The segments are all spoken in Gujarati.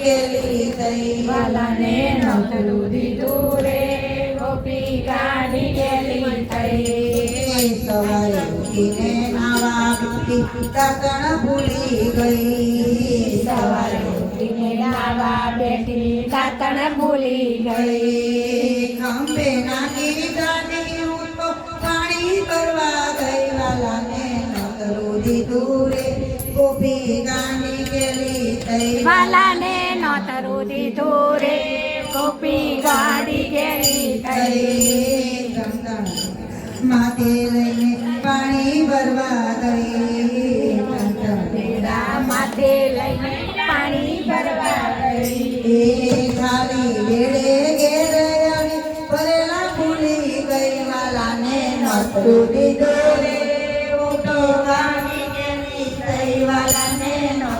કાંડી ગયેલી તઈ વાલાને નોતરું દીધું રે ગોપી ગાડી ગેલી થઈ સવારે ઉઠીને નાવા પીતી તાકણ ભૂલી ગઈ સવારે ઉઠીને નાવા બેઠી દાતણ ભૂલી ગઈ ગઈ ખંભે નાખી ગાડી હું તો પાણી ભરવા ગઈ વાલાને નકરું દીધું રે ગોપી ગાંડી ગયેલી તઈ વાલાને નોતરું દીધું રે ગોપી ગાડી ગેલી થઈ માથે લઈને પાણી ભરવા ગઈ તેરા માથે લઈને પાણી ભરવા ગઈ એ ખાલી વેળે ઘેર આવી ભરેલા ભૂલી ગઈ વાલાને નતું દીધું રે ઊંટો ગાડી ગયેલી તઈ વાલાને નતું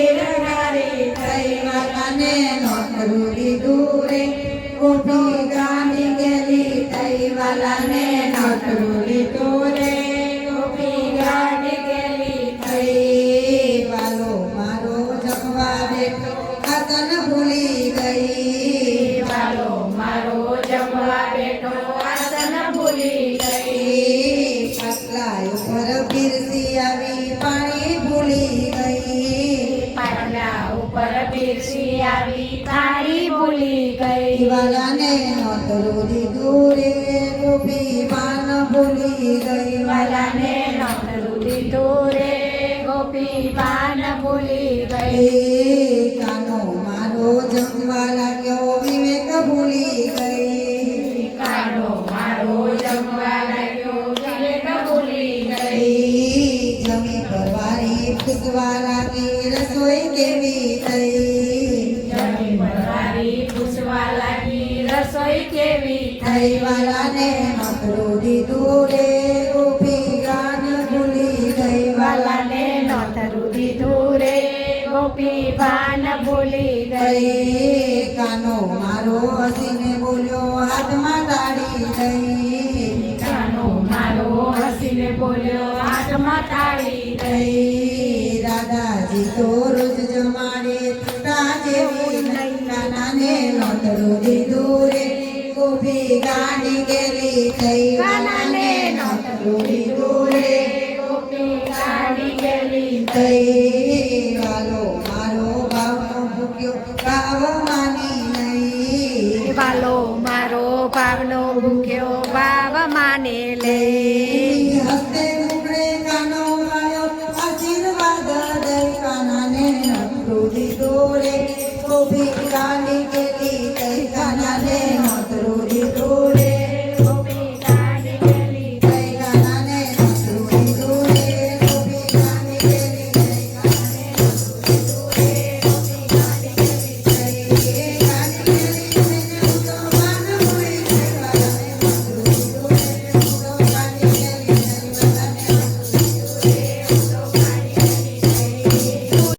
ગોપી ગામી ગેલી તઈ વાલાને નોકરું દીધું રે ગોપી ગેલી થઈ વાલો મારો જમવા બેઠો ભૂલી ગઈ. વાલો મારો જમવા બેઠો આસન ભૂલી ગઈ. પાટલા ઉપર પીરસી આવી પાણી પીરસી આવી તારી ભૂલી ગઈ. દિવાલાને નોતરું દીધું રે ગોપી પાન ભૂલી ગઈ. વાલાને નોતરું દીધું રે ગોપી પાન ભૂલી ગઈ. કાનો મારો જમવા લાગ્યો વિવેક ભૂલી ગઈ. કેવી થઈ. જમી પરવારી પૂછવા લાગી રસોઈ કેવી થઈ? વાલાને દીધું રે ગોપી ગાન ભૂલી ગઈ. વાલાને નોતરું દીધું રે ગોપી ભૂલી ગઈ. ગઈ. કાનો મારો હસીને બોલ્યો હાથમાં તાળી થઈ કાનો મારો હસીને બોલ્યો દાદાજી તો રોજ જમાડે તુટા જેવી નહીં કાનાને નોતરું દીધું રે ગેલી થઈ વાલો મારો ભાવનો ભૂક્યો ભાવ માની નહીં. વાલો મારો ભાવનો